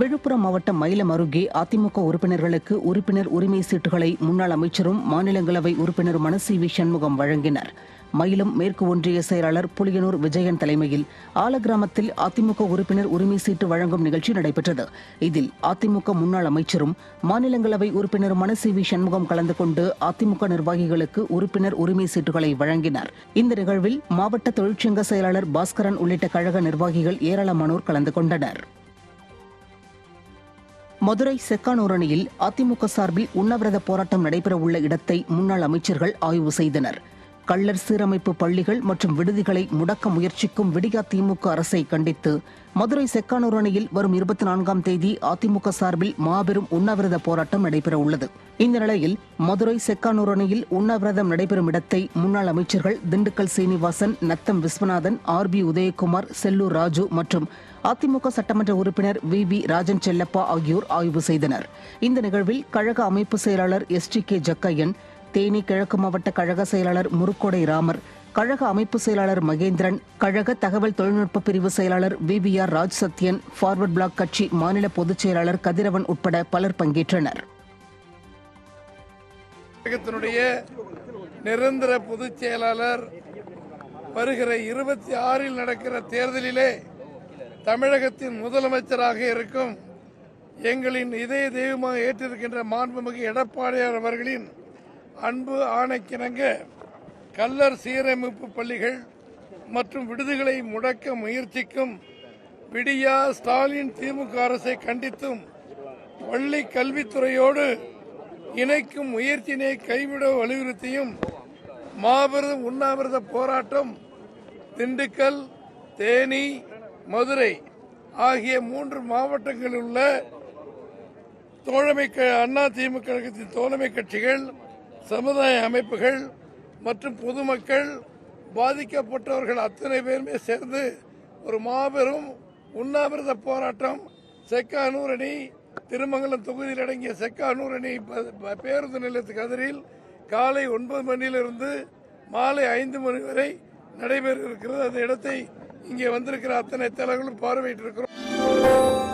விழுப்புரம் மாவட்டம் மயிலம் அருகே அதிமுக உறுப்பினர்களுக்கு உறுப்பினர் உரிமை சீட்டுகளை முன்னாள் அமைச்சரும் மாநிலங்களவை உறுப்பினருமான சி வி சண்முகம் வழங்கினர். மயிலம் மேற்கு ஒன்றிய செயலாளர் புலியனூர் விஜயன் தலைமையில் ஆலகிராமத்தில் அதிமுக உறுப்பினர் உரிமை சீட்டு வழங்கும் நிகழ்ச்சி நடைபெற்றது. இதில் அதிமுக முன்னாள் அமைச்சரும் மாநிலங்களவை உறுப்பினருமான சி வி சண்முகம் கலந்து கொண்டு அதிமுக நிர்வாகிகளுக்கு உறுப்பினர் உரிமை சீட்டுகளை வழங்கினர். இந்த நிகழ்வில் மாவட்ட தொழிற்சங்க செயலாளர் பாஸ்கரன் உள்ளிட்ட கழக நிர்வாகிகள் ஏராளமானோர் கலந்து கொண்டனர். மதுரை செக்கானூரணியில் அதிமுக சார்பில் உண்ணாவிரத போராட்டம் நடைபெறவுள்ள இடத்தை முன்னாள் அமைச்சர்கள் ஆய்வு செய்தனர். கள்ளர் சீரமைப்பு பள்ளிகள் மற்றும் விடுதிகளை முடக்க முயற்சிக்கும் விடியா திமுக அரசை கண்டித்து மதுரை செக்கானூர் அணையில் வரும் இருபத்தி நான்காம் தேதி அதிமுக சார்பில் மாபெரும் உண்ணாவிரத போராட்டம் நடைபெற உள்ளது. இந்த நிலையில் மதுரை செக்கானூர் அணையில் உண்ணாவிரதம் நடைபெறும் இடத்தை முன்னாள் அமைச்சர்கள் திண்டுக்கல் சீனிவாசன் நத்தம் விஸ்வநாதன் ஆர் பி உதயகுமார் செல்லூர் ராஜு மற்றும் அதிமுக சட்டமன்ற உறுப்பினர் வி வி ராஜன் செல்லப்பா ஆகியோர் ஆய்வு செய்தனர். இந்த நிகழ்வில் கழக அமைப்பு செயலாளர் S T K Jakkaiyan Theni கிழக்கு மாவட்ட கழக செயலாளர் முருக்கோடை ராமர் கழக அமைப்பு செயலாளர் மகேந்திரன் கழக தகவல் தொழில்நுட்ப பிரிவு செயலாளர் V V R Raj Sathyan Forward Bloc கட்சி மாநில பொதுச் செயலாளர் கதிரவன் உட்பட பலர் பங்கேற்றனர். நிரந்தர பொதுச் செயலாளர் வருகிற இருபத்தி ஆறில் நடக்கிற தேர்தலிலே தமிழகத்தின் முதலமைச்சராக இருக்கும் எங்களின் இதய தெய்வமாக ஏற்றிருக்கின்ற மாண்புமிகு எடப்பாடியார் அவர்களின் அன்பு ஆணைக்கிணங்க கல்லர் சீரமைப்பு பள்ளிகள் மற்றும் விடுதிகளை முடக்க முயற்சிக்கும் விடியா ஸ்டாலின் திமுக அரசை கண்டித்தும் பள்ளி கல்வித்துறையோடு இணைக்கும் முயற்சியினை கைவிட வலியுறுத்தியும் மாபெரும் உண்ணாவிரத போராட்டம் திண்டுக்கல் தேனி மதுரை ஆகிய மூன்று மாவட்டங்களில் உள்ள தோழமை க- அண்ணா திமுக கழகத்தின் தோழமை கட்சிகள் சமுதாய அமைப்புகள் மற்றும் பொதுமக்கள் பாதிக்கப்பட்டவர்கள் அத்தனை பேருமே சேர்ந்து ஒரு மாபெரும் உண்ணாவிரத போராட்டம். செக்கானூர் அணி திருமங்கலம் தொகுதியில் அடங்கிய செக்கானூர் அணி ப- ப- பேருந்து நிலையத்துக்கு எதிரில் காலை ஒன்பது மணியிலிருந்து மாலை ஐந்து மணி வரை நடைபெற இருக்கிறது. அந்த இடத்தை இங்கே வந்திருக்கிற அத்தனை தலைவர்களும் பார்வையிட்டிருக்கிறோம்.